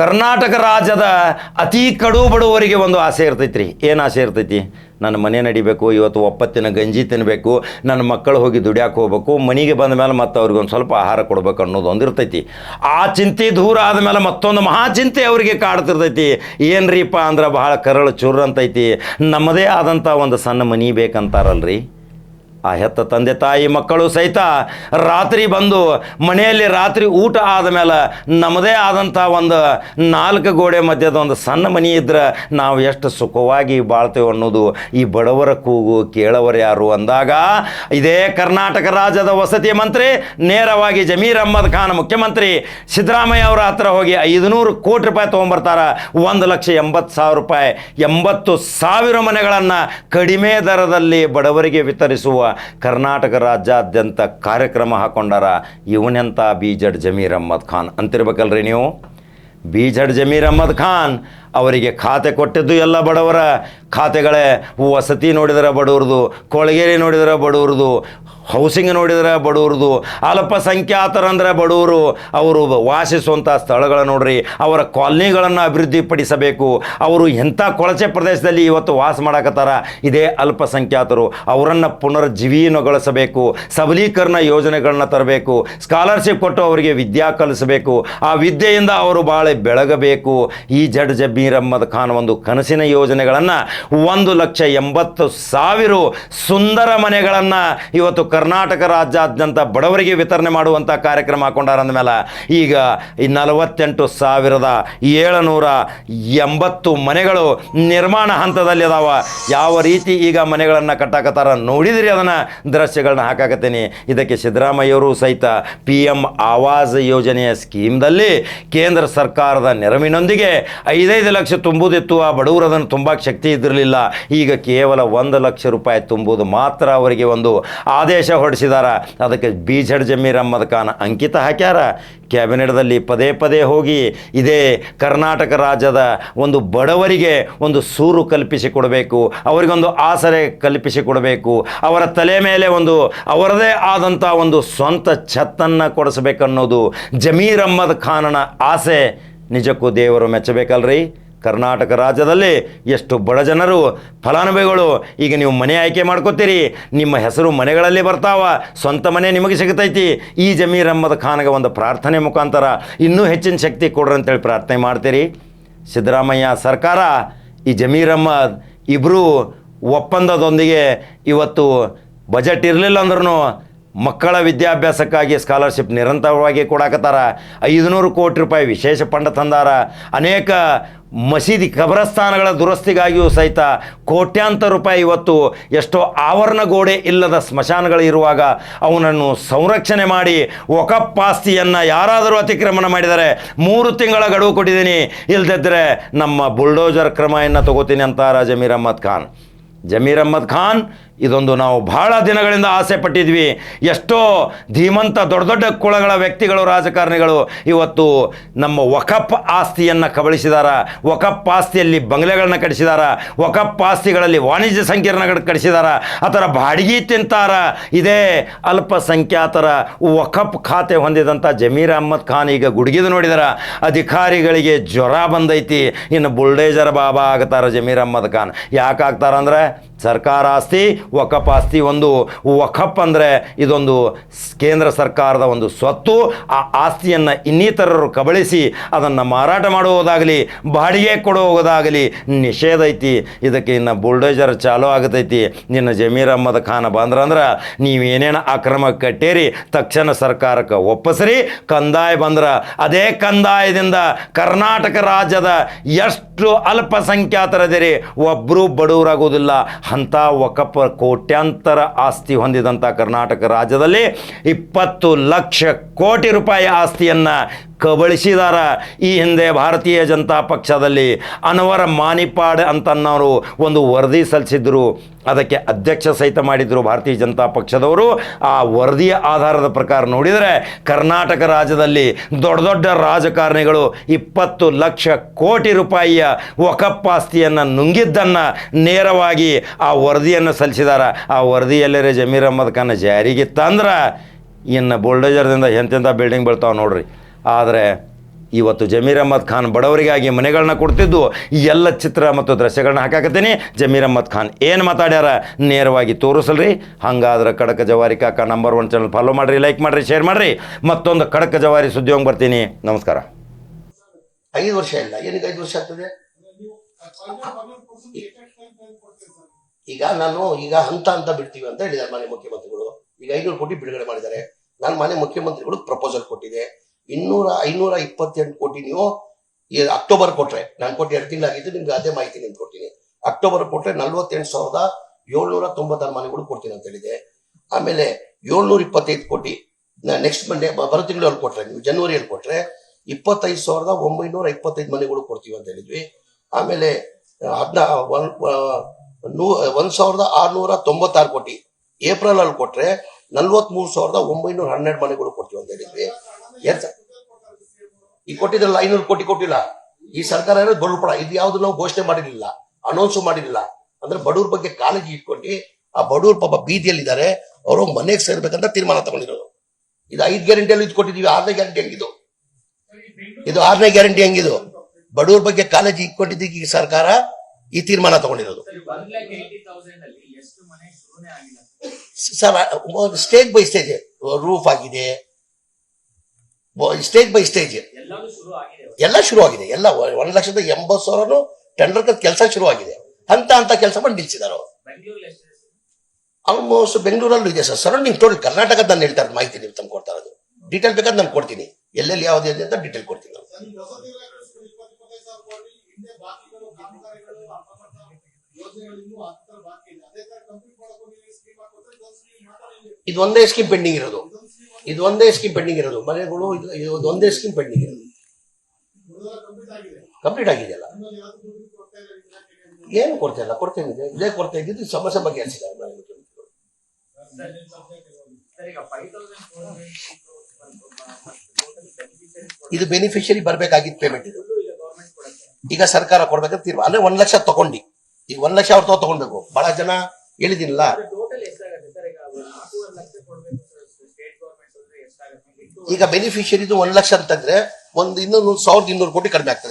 ಕರ್ನಾಟಕ ರಾಜ್ಯದ ಅತಿ ಕಡು ಬಡವರಿಗೆ ಒಂದು ಆಸೆ ಇರ್ತೈತ್ರಿ. ಏನು ಆಸೆ ಇರ್ತೈತಿ? ನನ್ನ ಮನೆ ನಡಿಬೇಕು, ಇವತ್ತು ಒಪ್ಪತ್ತಿನ ಗಂಜಿ ತಿನ್ನಬೇಕು ನನ್ನ ಮಕ್ಕಳು ಹೋಗಿ ದುಡ್ಯಾಕೆ ಹೋಗ್ಬೇಕು, ಮನೆಗೆ ಬಂದ ಮೇಲೆ ಮತ್ತೆ ಅವ್ರಿಗೆ ಒಂದು ಸ್ವಲ್ಪ ಆಹಾರ ಕೊಡ್ಬೇಕು ಅನ್ನೋದು ಒಂದು ಇರ್ತೈತಿ. ಆ ಚಿಂತೆ ದೂರ ಆದಮೇಲೆ ಮತ್ತೊಂದು ಮಹಾ ಚಿಂತೆ ಅವರಿಗೆ ಕಾಡ್ತಿರ್ತೈತಿ. ಏನ್ರಿಪ್ಪ ಅಂದ್ರೆ ಬಹಳ ಕರಳು ಚುರ್ರಂತೈತಿ. ನಮ್ಮದೇ ಆದಂಥ ಒಂದು ಸಣ್ಣ ಮನೆ ಬೇಕಂತಾರಲ್ರಿ? ಆ ಹೆತ್ತ ತಂದೆ ತಾಯಿ ಮಕ್ಕಳು ಸಹಿತ ರಾತ್ರಿ ಬಂದು ಮನೆಯಲ್ಲಿ ರಾತ್ರಿ ಊಟ ಆದಮೇಲೆ ನಮ್ಮದೇ ಆದಂಥ ಒಂದು ನಾಲ್ಕು ಗೋಡೆ ಮಧ್ಯದ ಒಂದು ಸಣ್ಣ ಮನೆ ಇದ್ರೆ ನಾವು ಎಷ್ಟು ಸುಖವಾಗಿ ಬಾಳ್ತೇವೆ ಅನ್ನೋದು ಈ ಬಡವರ ಕೂಗು ಕೇಳವರು ಯಾರು ಅಂದಾಗ ಇದೇ ಕರ್ನಾಟಕ ರಾಜ್ಯದ ವಸತಿ ಮಂತ್ರಿ, ನೇರವಾಗಿ ಜಮೀರ್ ಅಹ್ಮದ್ ಖಾನ್ ಮುಖ್ಯಮಂತ್ರಿ ಸಿದ್ದರಾಮಯ್ಯ ಅವರ ಹತ್ರ ಹೋಗಿ ಐದುನೂರು ಕೋಟಿ ರೂಪಾಯಿ ತೊಗೊಂಬರ್ತಾರೆ, ಒಂದು ಲಕ್ಷ ಎಂಬತ್ತು ಸಾವಿರ ರೂಪಾಯಿ, ಎಂಬತ್ತು ಸಾವಿರ ಮನೆಗಳನ್ನು ಕಡಿಮೆ ದರದಲ್ಲಿ ಬಡವರಿಗೆ ವಿತರಿಸುವ ಕರ್ನಾಟಕ ರಾಜ್ಯಾದ್ಯಂತ ಕಾರ್ಯಕ್ರಮ ಹಾಕೊಂಡಾರ ಇವನೆಂತ ಬೀಜಡ್ ಜಮೀರ್ ಅಹ್ಮದ್ ಖಾನ್. ಅಂತಿರ್ಬೇಕಲ್ರಿ ನೀವು? ಬೀಜಡ್ ಜಮೀರ್ ಅಹ್ಮದ್ ಖಾನ್ ಅವರಿಗೆ ಖಾತೆ ಕೊಟ್ಟಿದ್ದು ಎಲ್ಲ ಬಡವರ ಖಾತೆಗಳೇ. ವಸತಿ ನೋಡಿದರೆ ಬಡವ್ರದು, ಕೊಳಗೇರಿ ನೋಡಿದರೆ ಬಡವ್ರದು ಹೌಸಿಂಗ್ ನೋಡಿದರೆ ಬಡವ್ರದು ಅಲ್ಪಸಂಖ್ಯಾತರಂದ್ರೆ ಬಡವರು, ಅವರು ವಾಸಿಸುವಂಥ ಸ್ಥಳಗಳ ನೋಡ್ರಿ, ಅವರ ಕಾಲನಿಗಳನ್ನು ಅಭಿವೃದ್ಧಿಪಡಿಸಬೇಕು. ಅವರು ಎಂಥ ಕೊಳಚೆ ಪ್ರದೇಶದಲ್ಲಿ ಇವತ್ತು ವಾಸ ಮಾಡಕತ್ತಾರ, ಇದೇ ಅಲ್ಪಸಂಖ್ಯಾತರು ಅವರನ್ನು ಪುನರ್ಜೀವನಗೊಳಿಸಬೇಕು ಸಬಲೀಕರಣ ಯೋಜನೆಗಳನ್ನ ತರಬೇಕು ಸ್ಕಾಲರ್ಶಿಪ್ ಕೊಟ್ಟು ಅವರಿಗೆ ವಿದ್ಯಾ ಕಲಿಸಬೇಕು. ಆ ವಿದ್ಯೆಯಿಂದ ಅವರು ಬಾಳೆ ಬೆಳಗಬೇಕು. ಈ ಜಡ್ ಅಹ್ಮದ್ ಖಾನ್ ಒಂದು ಕನಸಿನ ಯೋಜನೆಗಳನ್ನು ಒಂದು ಲಕ್ಷ ಎಂಬತ್ತು ಸಾವಿರ ಸುಂದರ ಮನೆಗಳನ್ನು ಇವತ್ತು ಕರ್ನಾಟಕ ರಾಜ್ಯಾದ್ಯಂತ ಬಡವರಿಗೆ ವಿತರಣೆ ಮಾಡುವಂಥ ಕಾರ್ಯಕ್ರಮ ಹಾಕೊಂಡಾರ ಅಂದಮೇಲೆ ಈಗ ಈ ನಲವತ್ತೆಂಟು ಸಾವಿರದ ಏಳುನೂರ ಎಂಬತ್ತು ಮನೆಗಳು ನಿರ್ಮಾಣ ಹಂತದಲ್ಲಿ ಅದಾವ. ಯಾವ ರೀತಿ ಈಗ ಮನೆಗಳನ್ನು ಕಟ್ಟಾಕತ್ತಾರ ನೋಡಿದಿರಿ ಅದನ್ನು? ದೃಶ್ಯಗಳನ್ನ ಹಾಕಾಕತ್ತೀನಿ. ಇದಕ್ಕೆ ಸಿದ್ದರಾಮಯ್ಯವರು ಸಹಿತ ಪಿ ಎಂ ಆವಾಸ್ ಯೋಜನೆಯ ಸ್ಕೀಮ್ದಲ್ಲಿ ಕೇಂದ್ರ ಸರ್ಕಾರದ ನೆರವಿನೊಂದಿಗೆ ಐದೈದು ಲಕ್ಷ ತುಂಬುದಿತ್ತು. ಆ ಬಡವರು ಅದನ್ನು ತುಂಬಕ್ಕೆ ಶಕ್ತಿ ಇದ್ದಿರಲಿಲ್ಲ. ಈಗ ಕೇವಲ ಒಂದು ಲಕ್ಷ ರೂಪಾಯಿ ತುಂಬುವುದು ಮಾತ್ರ ಅವರಿಗೆ ಒಂದು ಆದೇಶ ಹೊರಡಿಸಿದಾರ. ಅದಕ್ಕೆ ಬೀಜಡ್ ಜಮೀರ್ ಅಹ್ಮದ್ ಖಾನ್ ಅಂಕಿತ ಹಾಕ್ಯಾರ. ಕ್ಯಾಬಿನೆಟ್ದಲ್ಲಿ ಪದೇ ಪದೇ ಹೋಗಿ ಇದೇ ಕರ್ನಾಟಕ ರಾಜ್ಯದ ಒಂದು ಬಡವರಿಗೆ ಒಂದು ಸೂರು ಕಲ್ಪಿಸಿಕೊಡಬೇಕು ಅವರಿಗೊಂದು ಆಸರೆ ಕಲ್ಪಿಸಿಕೊಡಬೇಕು ಅವರ ತಲೆ ಮೇಲೆ ಒಂದು, ಅವರದೇ ಆದಂಥ ಒಂದು ಸ್ವಂತ ಛತ್ತನ್ನು ಕೊಡಿಸ್ಬೇಕನ್ನೋದು ಜಮೀರ್ ಅಹ್ಮದ್ ಖಾನನ ಆಸೆ. ನಿಜಕ್ಕೂ ದೇವರು ಮೆಚ್ಚಬೇಕಲ್ರಿ? ಕರ್ನಾಟಕ ರಾಜ್ಯದಲ್ಲಿ ಎಷ್ಟು ಬಡ ಜನರು, ಫಲಾನುಭವಿಗಳು, ಈಗ ನೀವು ಮನೆ ಆಯ್ಕೆ ಮಾಡ್ಕೋತೀರಿ, ನಿಮ್ಮ ಹೆಸರು ಮನೆಗಳಲ್ಲಿ ಬರ್ತಾವ, ಸ್ವಂತ ಮನೆ ನಿಮಗೆ ಸಿಗತೈತಿ, ಈ ಜಮೀರ್ ಅಹ್ಮದ್ ಖಾನ್ಗೆ ಒಂದು ಪ್ರಾರ್ಥನೆ ಮುಖಾಂತರ ಇನ್ನೂ ಹೆಚ್ಚಿನ ಶಕ್ತಿ ಕೊಡ್ರಿ ಅಂತೇಳಿ ಪ್ರಾರ್ಥನೆ ಮಾಡ್ತೀರಿ. ಸಿದ್ದರಾಮಯ್ಯ ಸರ್ಕಾರ, ಈ ಜಮೀರ್ ಅಹ್ಮದ್ ಇಬ್ಬರೂ ಒಪ್ಪಂದದೊಂದಿಗೆ ಇವತ್ತು ಬಜೆಟ್ ಇರಲಿಲ್ಲ ಅಂದ್ರೂ ಮಕ್ಕಳ ವಿದ್ಯಾಭ್ಯಾಸಕ್ಕಾಗಿ ಸ್ಕಾಲರ್ಶಿಪ್ ನಿರಂತರವಾಗಿ ಕೊಡಾಕತ್ತಾರ. ಐದುನೂರು ಕೋಟಿ ರೂಪಾಯಿ ವಿಶೇಷ ಪಂಡ ತಂದಾರ. ಅನೇಕ ಮಸೀದಿ ಕಬರಸ್ಥಾನಗಳ ದುರಸ್ತಿಗಾಗಿಯೂ ಸಹಿತ ಕೋಟ್ಯಾಂತರ ರೂಪಾಯಿ ಇವತ್ತು ಎಷ್ಟೋ ಆವರಣ ಗೋಡೆ ಇಲ್ಲದ ಸ್ಮಶಾನಗಳು ಇರುವಾಗ ಅವನನ್ನು ಸಂರಕ್ಷಣೆ ಮಾಡಿ ಆಸ್ತಿಯನ್ನು ಯಾರಾದರೂ ಅತಿಕ್ರಮಣ ಮಾಡಿದರೆ ಮೂರು ತಿಂಗಳ ಗಡುವು ಕೊಟ್ಟಿದ್ದೀನಿ. ಇಲ್ಲದಿದ್ದರೆ ನಮ್ಮ ಬುಲ್ಡೋಜರ್ ಕ್ರಮವನ್ನು ತಗೋತೀನಿ ಅಂತಾರ ಜಮೀರ್ ಅಹ್ಮದ್ ಖಾನ್. ಜಮೀರ್ ಅಹ್ಮದ್ ಖಾನ್ ಇದೊಂದು ನಾವು ಬಹಳ ದಿನಗಳಿಂದ ಆಸೆ ಪಟ್ಟಿದ್ವಿ. ಎಷ್ಟೋ ಧೀಮಂತ ದೊಡ್ಡ ದೊಡ್ಡ ಕುಳಗಳ ವ್ಯಕ್ತಿಗಳು, ರಾಜಕಾರಣಿಗಳು ಇವತ್ತು ನಮ್ಮ ವಕಪ್ ಆಸ್ತಿಯನ್ನು ಕಬಳಿಸಿದಾರ, ವಕಪ್ ಆಸ್ತಿಯಲ್ಲಿ ಬಂಗ್ಲೆಗಳನ್ನ ಕಟ್ಟಿಸಿದಾರ, ವಕಪ್ ಆಸ್ತಿಗಳಲ್ಲಿ ವಾಣಿಜ್ಯ ಸಂಕೀರ್ಣಗಳು ಕಟ್ಟಿಸಿದಾರ ಅದರ ಬಾಡಿಗೆ ತಿಂತಾರ. ಇದೇ ಅಲ್ಪಸಂಖ್ಯಾತರ ವಕಪ್ ಖಾತೆ ಹೊಂದಿದಂಥ ಜಮೀರ್ ಅಹ್ಮದ್ ಖಾನ್ ಈಗ ಗುಡುಗಿದು ನೋಡಿದಾರ. ಅಧಿಕಾರಿಗಳಿಗೆ ಜ್ವರ ಬಂದೈತಿ. ಇನ್ನು ಬುಲ್ಡೇಜರ್ ಬಾಬಾ ಆಗ್ತಾರ ಜಮೀರ್ ಅಹ್ಮದ್ ಖಾನ್. ಯಾಕೆ ಆಗ್ತಾರ ಅಂದ್ರೆ ಸರ್ಕಾರ ಆಸ್ತಿ ವಕಪ್ ಆಸ್ತಿ ಒಂದು. ವಕಪ್ ಅಂದರೆ ಇದೊಂದು ಕೇಂದ್ರ ಸರ್ಕಾರದ ಒಂದು ಸ್ವತ್ತು. ಆ ಆಸ್ತಿಯನ್ನು ಇನ್ನಿತರರು ಕಬಳಿಸಿ ಅದನ್ನು ಮಾರಾಟ ಮಾಡುವುದಾಗಲಿ, ಬಾಡಿಗೆ ಕೊಡುವುದಾಗಲಿ ನಿಷೇಧ ಐತಿ. ಇದಕ್ಕೆ ಇನ್ನು ಬುಲ್ಡೋಜರ್ ಚಾಲೂ ಆಗತೈತಿ. ನಿನ್ನ ಜಮೀರ್ ಅಹ್ಮದ್ ಖಾನ್ ಬಂದ್ರಂದ್ರೆ ನೀವೇನೇನು ಅಕ್ರಮ ಕಟ್ಟೇರಿ, ತಕ್ಷಣ ಸರ್ಕಾರಕ್ಕೆ ಒಪ್ಪಿಸ್ರಿ. ಕಂದಾಯ ಬಂದ್ರೆ ಅದೇ ಕಂದಾಯದಿಂದ ಕರ್ನಾಟಕ ರಾಜ್ಯದ ಎಷ್ಟು ಅಲ್ಪಸಂಖ್ಯಾತರದಿರಿ ಒಬ್ಬರು ಬಡವರಾಗೋದಿಲ್ಲ. ಅಂಥ ವಕಫ್ ಕೋಟ್ಯಾಂತರ ಆಸ್ತಿ ಹೊಂದಿದಂಥ ಕರ್ನಾಟಕ ರಾಜ್ಯದಲ್ಲಿ ಇಪ್ಪತ್ತು ಲಕ್ಷ ಕೋಟಿ ರೂಪಾಯಿ ಆಸ್ತಿಯನ್ನು ಕಬಳಿಸಿದಾರ. ಈ ಹಿಂದೆ ಭಾರತೀಯ ಜನತಾ ಪಕ್ಷದಲ್ಲಿ ಅನವರ ಮಾನಿಪಾಡ್ ಅಂತನ್ನೋರು ಒಂದು ವರದಿ ಸಲ್ಲಿಸಿದ್ರು. ಅದಕ್ಕೆ ಅಧ್ಯಕ್ಷ ಸಹಿತ ಮಾಡಿದ್ರು ಭಾರತೀಯ ಜನತಾ ಪಕ್ಷದವರು. ಆ ವರದಿಯ ಆಧಾರದ ಪ್ರಕಾರ ನೋಡಿದರೆ ಕರ್ನಾಟಕ ರಾಜ್ಯದಲ್ಲಿ ದೊಡ್ಡ ದೊಡ್ಡ ರಾಜಕಾರಣಿಗಳು ಇಪ್ಪತ್ತು ಲಕ್ಷ ಕೋಟಿ ರೂಪಾಯಿಯ ಒಕಪ್ಪಾಸ್ತಿಯನ್ನು ನುಂಗಿದ್ದನ್ನು ನೇರವಾಗಿ ಆ ವರದಿಯನ್ನು ಸಲ್ಲಿಸಿದಾರ. ಆ ವರದಿಯಲ್ಲೇ ಜಮೀರ್ ಅಹಮದ್ ಖಾನ್ ಜಾರಿಗಿತ್ತಂದ್ರೆ ಇನ್ನು ಬುಲ್ಡೋಜರ್ದಿಂದ ಎಂತೆಂಥ ಬಿಲ್ಡಿಂಗ್ ಬೀಳ್ತಾವೆ ನೋಡ್ರಿ. ಆದರೆ ಇವತ್ತು ಜಮೀರ್ ಅಹ್ಮದ್ ಖಾನ್ ಬಡವರಿಗಾಗಿ ಮನೆಗಳನ್ನ ಕೊಡ್ತಿದ್ದು ಎಲ್ಲ ಚಿತ್ರ ಮತ್ತು ದೃಶ್ಯಗಳನ್ನ ಹಾಕಾಕತ್ತೀನಿ. ಜಮೀರ್ ಅಹ್ಮದ್ ಖಾನ್ ಏನು ಮಾತಾಡ್ಯಾರ? ನೇರವಾಗಿ ತೋರಿಸಲ್ರಿ. ಹಂಗಾದ್ರೆ ಕಡಕ ಜವಾರಿ ಕಾಕ ನಂಬರ್ ಒನ್ ಚಾನಲ್ ಫಾಲೋ ಮಾಡ್ರಿ ಲೈಕ್ ಮಾಡ್ರಿ ಶೇರ್ ಮಾಡ್ರಿ. ಮತ್ತೊಂದು ಕಡಕ ಜವಾರಿ ಸುದ್ದಿ ಹೋಗಿ ಬರ್ತೀನಿ. ನಮಸ್ಕಾರ. ಐದು ವರ್ಷ ಇಲ್ಲ. ಏನಕ್ಕೆ ಐದು ವರ್ಷ ಆಗ್ತದೆ? ಈಗ ನಾನು ಈಗ ಹಂತ ಹಂತ ಬಿಡ್ತೀವಿ ಅಂತ ಹೇಳಿದ್ದಾರೆ ಮಾನ್ಯ ಮುಖ್ಯಮಂತ್ರಿಗಳು. ಈಗ ಐನೂರು ಕೋಟಿ ಬಿಡುಗಡೆ ಮಾಡಿದ್ದಾರೆ. ನಾನು ಮಾನ್ಯ ಮುಖ್ಯಮಂತ್ರಿಗಳು ಪ್ರಪೋಸಲ್ ಕೊಟ್ಟಿದೆ. ಇನ್ನೂರ ಐನೂರ ಇಪ್ಪತ್ತೆಂಟು ಕೋಟಿ ನೀವು ಅಕ್ಟೋಬರ್ ಕೊಟ್ರೆ. ನಾನು ಕೊಟ್ಟು ಎರಡು ತಿಂಗಳಾಗಿದ್ದು ನಿಮ್ಗೆ ಅದೇ ಮಾಹಿತಿ ನಿಮ್ಗೆ ಕೊಡ್ತೀನಿ. ಅಕ್ಟೋಬರ್ ಕೊಟ್ರೆ ನಲ್ವತ್ತೆಂಟು ಸಾವಿರದ ಏಳ್ನೂರ ತೊಂಬತ್ತಾರು ಮನೆಗಳು ಕೊಡ್ತೀನಿ ಅಂತ ಹೇಳಿದೆ. ಆಮೇಲೆ ಏಳ್ನೂರ ಇಪ್ಪತ್ತೈದು ಕೋಟಿ ನೆಕ್ಸ್ಟ್ ಮಂಡೇ ಬರೋ ತಿಂಗಳಲ್ಲಿ ಕೊಟ್ರೆ, ನೀವು ಜನವರಿಯಲ್ಲಿ ಕೊಟ್ರೆ ಇಪ್ಪತ್ತೈದು ಸಾವಿರದ ಒಂಬೈನೂರ ಇಪ್ಪತ್ತೈದು ಮನೆಗಳು ಕೊಡ್ತೀವಿ ಅಂತ ಹೇಳಿದ್ವಿ. ಆಮೇಲೆ ಹದ್ನಾ ನೂ, ಒಂದ್ ಸಾವಿರದ ಆರ್ನೂರ ತೊಂಬತ್ತಾರು ಕೋಟಿ ಏಪ್ರಿಲ್ ಅಲ್ಲಿ ಕೊಟ್ರೆ ನಲ್ವತ್ಮೂರು ಸಾವಿರದ ಒಂಬೈನೂರ ಹನ್ನೆರಡು ಮನೆಗಳು ಕೊಡ್ತೀವಿ ಅಂತ ಹೇಳಿದ್ವಿ. ಈ ಕೊಟ್ಟಿದ್ರಲ್ಲ ಐನೂರು ಕೋಟಿ ಕೊಟ್ಟಿಲ್ಲ. ಈ ಸರ್ಕಾರ ಇರೋದು ಬಡವರ ಇದು ಯಾವ್ದು ನಾವು ಘೋಷಣೆ ಮಾಡಿರಲಿಲ್ಲ. ಅನೌನ್ಸ್ ಮಾಡಿರಲಿಲ್ಲ. ಅಂದ್ರೆ ಬಡವ್ರ ಬಗ್ಗೆ ಕಾಳಜಿ ಇಟ್ಕೊಂಡು ಆ ಬಡವ್ರ ಪಾಪ ಬೀದಿಯಲ್ಲಿದ್ದಾರೆ. ಅವರು ಮನೆಗೆ ಸೇರ್ಬೇಕಂತ ತೀರ್ಮಾನ ತಗೊಂಡಿರೋದು. ಇದು ಐದು ಗ್ಯಾರಂಟಿಯಲ್ಲಿ ಇದು ಕೊಟ್ಟಿದೀವಿ ಆರನೇ ಗ್ಯಾರಂಟಿ ಹೆಂಗಿದು? ಇದು ಆರನೇ ಗ್ಯಾರಂಟಿ ಹೆಂಗಿದು? ಬಡವ್ರ ಬಗ್ಗೆ ಕಾಳಜಿ ಇಟ್ಕೊಂಡಿದ್ದಕ್ಕೆ ಈ ಸರ್ಕಾರ ಈ ತೀರ್ಮಾನ ತಗೊಂಡಿರೋದು. Sir stage by stage roof ಆಗಿದೆ. ಸ್ಟೇಜ್ ಬೈ ಸ್ಟೇಜ್ ಎಲ್ಲವೂ ಶುರು ಆಗಿದೆ ಎಲ್ಲ ಶುರು ಆಗಿದೆ. ಎಲ್ಲ ಒಂದು ಲಕ್ಷದ ಎಂಬತ್ತು ಸಾವಿರನು ಟೆಂಡರ್ ಕೆಲಸ ಶುರು ಆಗಿದೆ. ಹಂತ ಹಂತ ಕೆಲಸ ಮಾಡಿ ಎಷ್ಟಿದೆ ಆಲ್ಮೋಸ್ಟ್ ಬೆಂಗಳೂರಲ್ಲೂ ಇದೆ ಸರ್. ಸರೌಂಡಿಂಗ್ ಟೋಟಲ್ ಕರ್ನಾಟಕದ ನಾನು ಹೇಳ್ತಾ ಇರೋದು ಮಾಹಿತಿ ನೀವು ತಂದು ಕೊಡ್ತಾ ಇರೋದು. ಡೀಟೇಲ್ ಬೇಕಾದ್ರೆ ನಾನು ಕೊಡ್ತೀನಿ. ಎಲ್ಲೆಲ್ಲಿ ಯಾವ್ದು ಇದೆ ಅಂತ ಡೀಟೇಲ್ ಕೊಡ್ತೀನಿ ನಾನು. ಇದು ಒಂದೇ ಸ್ಕೀಮ್ ಪೆಂಡಿಂಗ್ ಇರೋದು. ಇದು ಒಂದೇ ಸ್ಕೀಮ್ ಪೆಂಡಿಂಗ್ ಇರೋದು. ಮನೆಗಳು, ಇದು- ಒಂದೇ ಸ್ಕೀಮ್ ಪೆಂಡಿಂಗ್ ಇರೋದು. ಕಂಪ್ಲೀಟ್ ಆಗಿದೆಯಲ್ಲ? ಏನು ಕೊಡ್ತಾ ಇಲ್ಲ ಕೊಡ್ತಾ ಇದೆ ಇದೇ ಕೊಡ್ತಾ ಇದ್ದಿದ್ದು ಸಮಸ್ಯೆ ಬಗ್ಗೆ ಹಂಡ್ರೆಡ್ ಇದು. ಬೆನಿಫಿಷಿಯರಿ ಬರಬೇಕಾಗಿದ್ದು ಪೇಮೆಂಟ್ ಇದು. ಈಗ ಸರ್ಕಾರ ಕೊಡ್ಬೇಕಂತ ತೀರ್ಮಾನ. ಅಂದ್ರೆ ಒಂದ್ ಲಕ್ಷ ತಗೊಂಡಿ. ಈಗ ಒಂದ್ ಲಕ್ಷ ಅವ್ರ ತಗೊಳ್ಬೇಕು ಬಹಳ ಜನ ಹೇಳಿದಿಲ್ಲ ಟೋಟಲ್ ಎಷ್ಟಾಗುತ್ತೆ ಸರ್ ಈಗ ನಾಲ್ಕೂವರೆ ಲಕ್ಷ ಕೊಡ್ಬೇಕು ಸರ್ ಸ್ಟೇಟ್ ಗೌರ್ಮೆಂಟ್ ಅಂದ್ರೆ ಎಷ್ಟಾಗುತ್ತೆ ಈಗ ಬೆನಿಫಿಷಿಯರಿದು ಒಂದ್ ಲಕ್ಷ ಅಂತಂದ್ರೆ ಒಂದು ಇನ್ನೊಂದು ಸಾವಿರದ ಇನ್ನೂರು ಕೋಟಿ ಕಡಿಮೆ ಆಗ್ತದೆ.